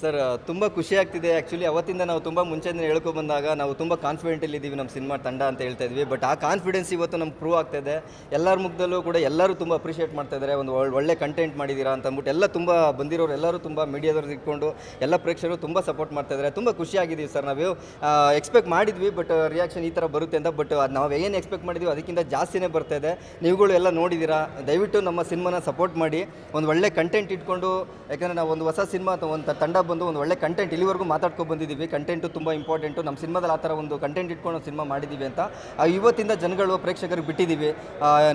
Sir ತುಂಬ ಖುಷಿ ಆಗ್ತಿದೆ. ಆ್ಯಕ್ಚುಲಿ ಅವತ್ತಿಂದ ನಾವು ತುಂಬ ಮುಂಚೆನೇ ಹೇಳ್ಕೊ ಬಂದಾಗ ನಾವು ತುಂಬ ಕಾನ್ಫಿಡೆಂಟಲ್ಲಿ ಇದ್ದೀವಿ ನಮ್ಮ ಸಿನಿಮಾ ತಂಡ ಅಂತ ಹೇಳ್ತಾ ಇದ್ವಿ. ಬಟ್ ಆ ಕಾನ್ಫಿಡೆನ್ಸ್ ಇವತ್ತು ನಮ್ಗೆ ಪ್ರೂವ್ ಆಗ್ತಾ ಇದೆ. ಎಲ್ಲರ ಮುಖದಲ್ಲೂ ಕೂಡ ಎಲ್ಲರೂ ತುಂಬ ಅಪ್ರಿಷಿಯೇಟ್ ಮಾಡ್ತಾ ಇದ್ದಾರೆ ಒಂದು ಒಳ್- ಒಳ್ಳೆ ಕಂಟೆಂಟ್ ಮಾಡಿದ್ದೀರಾ ಅಂತ ಅಂದ್ಬಿಟ್ಟು ಎಲ್ಲ ತುಂಬ ಬಂದಿರೋರು ಎಲ್ಲರೂ ತುಂಬ ಮೀಡಿಯಾದವ್ರು ಇಟ್ಕೊಂಡು ಎಲ್ಲ ಪ್ರೇಕ್ಷಕರು ತುಂಬ ಸಪೋರ್ಟ್ ಮಾಡ್ತಾ ಇದ್ದಾರೆ ತುಂಬ ಖುಷಿಯಾಗಿದ್ದೀವಿ ಸರ್ ನಾವು. ಎಕ್ಸ್ಪೆಕ್ಟ್ ಮಾಡಿದ್ವಿ ಬಟ್ ರಿಯಾಕ್ಷನ್ ಈ ಥರ ಬರುತ್ತೆ ಅಂತ. ಬಟ್ ನಾವು ಏನು ಎಕ್ಸ್ಪೆಕ್ಟ್ ಮಾಡಿದ್ವಿ ಅದಕ್ಕಿಂತ ಜಾಸ್ತಿನೇ ಬರ್ತಾ ಇದೆ. ನೀವುಗಳು ಎಲ್ಲ ನೋಡಿದ್ದೀರಾ ದಯವಿಟ್ಟು ನಮ್ಮ ಸಿನಿಮಾನ ಸಪೋರ್ಟ್ ಮಾಡಿ. ಒಂದು ಒಳ್ಳೆ ಕಂಟೆಂಟ್ ಇಟ್ಕೊಂಡು, ಯಾಕಂದರೆ ನಾವು ಒಂದು ಹೊಸ ಸಿನಿಮಾ ಒಂದು ತಂಡ ಬಂದು ಒಂದು ಒಳ್ಳೆ ಕಂಟೆಂಟ್ ಇಲ್ಲಿವರೆಗೂ ಮಾತಾಡ್ಕೊಂಡು ಬಂದಿದ್ದೀವಿ. ಕಂಟೆಂಟು ತುಂಬ ಇಂಪಾರ್ಟೆಂಟು ನಮ್ಮ ಸಿನಿಮಾದಲ್ಲಿ ಆ ಥರ ಒಂದು ಕಂಟೆಂಟ್ ಇಟ್ಕೊಂಡು ಸಿನಿಮಾ ಮಾಡಿದ್ದೀವಿ ಅಂತ. ಆ, ಇವತ್ತಿಂದ ಜನಗಳು ಪ್ರೇಕ್ಷಕರಿಗೆ ಬಿಟ್ಟಿದ್ದೀವಿ.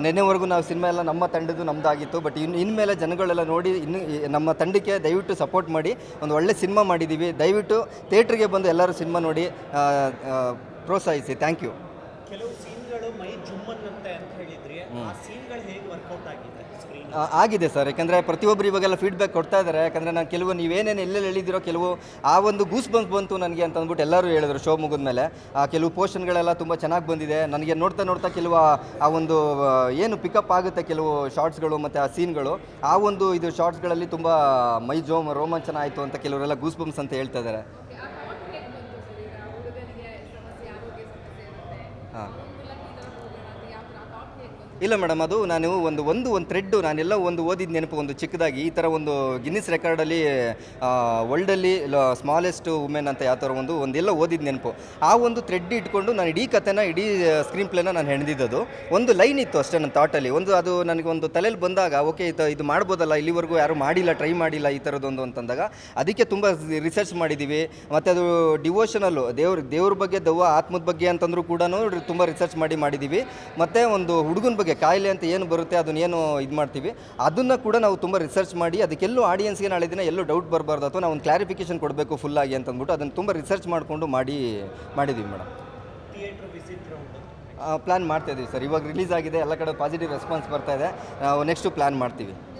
ನೆನ್ನೆವರೆಗೂ ನಾವು ಸಿನಿಮಾ ಎಲ್ಲ ನಮ್ಮ ತಂಡದ್ದು ನಮ್ಮದಾಗಿತ್ತು ಬಟ್ ಇನ್ನು ಇನ್ಮೇಲೆ ಜನಗಳೆಲ್ಲ ನೋಡಿ ಇನ್ನು ನಮ್ಮ ತಂಡಕ್ಕೆ ದಯವಿಟ್ಟು ಸಪೋರ್ಟ್ ಮಾಡಿ ಒಂದು ಒಳ್ಳೆ ಸಿನಿಮಾ ಮಾಡಿದ್ದೀವಿ. ದಯವಿಟ್ಟು ಥಿಯೇಟ್ರಿಗೆ ಬಂದು ಎಲ್ಲರೂ ಸಿನಿಮಾ ನೋಡಿ ಪ್ರೋತ್ಸಾಹಿಸಿ. ಥ್ಯಾಂಕ್ ಯು ಕೆಲವು ಸೀನ್ಗಳು ಮೈ ಜುಮ್ಮನ್ನಂತೆ ಅಂತ ಹೇಳಿದ್ರಿ. ಆ ಸೀನ್ಗಳು ಹೇಗೆ ವರ್ಕೌಟ್ ಆಗಿದೆ ಸ್ಕ್ರೀನ್ ಆ, ಆಗಿದೆ ಸರ್. ಯಾಕಂದರೆ ಪ್ರತಿಯೊಬ್ಬರು ಇವಾಗೆಲ್ಲ ಫೀಡ್ಬ್ಯಾಕ್ ಕೊಡ್ತಾ ಇದ್ದಾರೆ ಯಾಕಂದರೆ ನಾನು ಕೆಲವು ನೀವೇನೇನು ಎಲ್ಲೆಲ್ಲಿ ಹೇಳಿದಿರೋ ಕೆಲವು ಆ ಒಂದು ಗೂಸ್ ಬಂತು ಬಂತು ನನಗೆ ಅಂತ ಅಂದ್ಬಿಟ್ಟು ಎಲ್ಲರೂ ಹೇಳಿದ್ರು ಶೋ ಮುಗಿದ ಮೇಲೆ. ಆ ಕೆಲವು ಪೋರ್ಷನ್ಗಳೆಲ್ಲ ತುಂಬ ಚೆನ್ನಾಗಿ ಬಂದಿದೆ. ನನಗೆ ನೋಡ್ತಾ ನೋಡ್ತಾ ಕೆಲವು ಆ- ಆ ಒಂದು ಆ, ಏನು ಪಿಕಪ್ ಆಗುತ್ತೆ ಕೆಲವು ಶಾರ್ಟ್ಸ್ಗಳು ಮತ್ತು ಆ ಸೀನ್ಗಳು ಆ ಒಂದು ಇದು ಶಾರ್ಟ್ಸ್ಗಳಲ್ಲಿ ತುಂಬ ಮೈ ಜೋಮ್ ರೋಮಾಂಚನ ಆಯಿತು ಅಂತ ಕೆಲವರೆಲ್ಲ ಗೂಸ್ ಬಂಪ್ಸ್ ಅಂತ ಹೇಳ್ತಾ ಇದ್ದಾರೆ ಹಾಂ. ಇಲ್ಲ ಮೇಡಮ್, ಅದು ನಾನು ಒಂದು ಒಂದು ಒಂದು ಥ್ರೆಡ್ಡು ನಾನೆಲ್ಲ ಒಂದು ಓದಿದ ನೆನಪು, ಒಂದು ಚಿಕ್ಕದಾಗಿ ಈ ಥರ ಒಂದು ಗಿನ್ನಿಸ್ ರೆಕಾರ್ಡಲ್ಲಿ ವರ್ಲ್ಡಲ್ಲಿ ಸ್ಮಾಲೆಸ್ಟ್ ವುಮೆನ್ ಅಂತ ಯಾವ ಥರ ಒಂದು, ಒಂದೆಲ್ಲ ಓದಿದ ನೆನಪು. ಆ ಒಂದು ಥ್ರೆಡ್ ಇಟ್ಕೊಂಡು ನಾನು ಇಡೀ ಕಥೆನ, ಇಡೀ ಸ್ಕ್ರೀನ್ ಪ್ಲೇನ ನಾನು ಹೆಣೆದಿದ್ದು ಒಂದು ಲೈನ್ ಇತ್ತು ಅಷ್ಟೇ ನನ್ನ ಥಾಟಲ್ಲಿ ಒಂದು ಅದು ನನಗೆ ಒಂದು ತಲೆಯಲ್ಲಿ ಬಂದಾಗ, ಓಕೆ, ಇದು ಇದು ಮಾಡ್ಬೋದಲ್ಲ, ಇಲ್ಲಿವರೆಗೂ ಯಾರು ಮಾಡಿಲ್ಲ ಟ್ರೈ ಮಾಡಿಲ್ಲ ಈ ಥರದೊಂದು ಅಂತಂದಾಗ, ಅದಕ್ಕೆ ತುಂಬ ರಿಸರ್ಚ್ ಮಾಡಿದ್ದೀವಿ ಮತ್ತು ಅದು ಡಿವೋಷನಲ್ಲು ದೇವ್ರ ದೇವ್ರ ಬಗ್ಗೆ ದವ್ವ, ಆತ್ಮದ ಬಗ್ಗೆ ಅಂತಂದ್ರೂ ಕೂಡ ತುಂಬ ರಿಸರ್ಚ್ ಮಾಡಿ ಮಾಡಿದ್ದೀವಿ ಮತ್ತು ಒಂದು ಹುಡುಗನ ಕಾಯಿಲೆ ಅಂತ ಏನು ಬರುತ್ತೆ ಅದನ್ನ ಏನು ಇದು ಮಾಡ್ತೀವಿ ಅದನ್ನು ಕೂಡ ನಾವು ತುಂಬ ರಿಸರ್ಚ್ ಮಾಡಿ ಅದಕ್ಕೆಲ್ಲೂ ಆಡಿಯನ್ಸ್ಗೆ ನಾಳೆ ದಿನ ಎಲ್ಲೂ ಡೌಟ್ ಬರಬಾರ್ದು ಅಥವಾ ನಾವು ಒಂದು ಕ್ಲಾರಿಫಿಕೇಶನ್ ಕೊಡಬೇಕು ಫುಲ್ ಫುಲ್ಲಾಗಿ ಅಂತಂದ್ಬಿಟ್ಟು ಅದನ್ನು ತುಂಬ ರಿಸರ್ಚ್ ಮಾಡಿಕೊಂಡು ಮಾಡಿ ಮಾಡಿದ್ದೀವಿ ಮೇಡಮ್. ಪ್ಲ್ಯಾನ್ ಮಾಡ್ತಾ ಇದ್ದೀವಿ ಸರ್. ಇವಾಗ ರಿಲೀಸ್ ಆಗಿದೆ ಎಲ್ಲ ಕಡೆ ಪಾಸಿಟಿವ್ ರೆಸ್ಪಾನ್ಸ್ ಬರ್ತಾ ಇದೆ. ನಾವು ನೆಕ್ಸ್ಟು ಪ್ಲ್ಯಾನ್ ಮಾಡ್ತೀವಿ.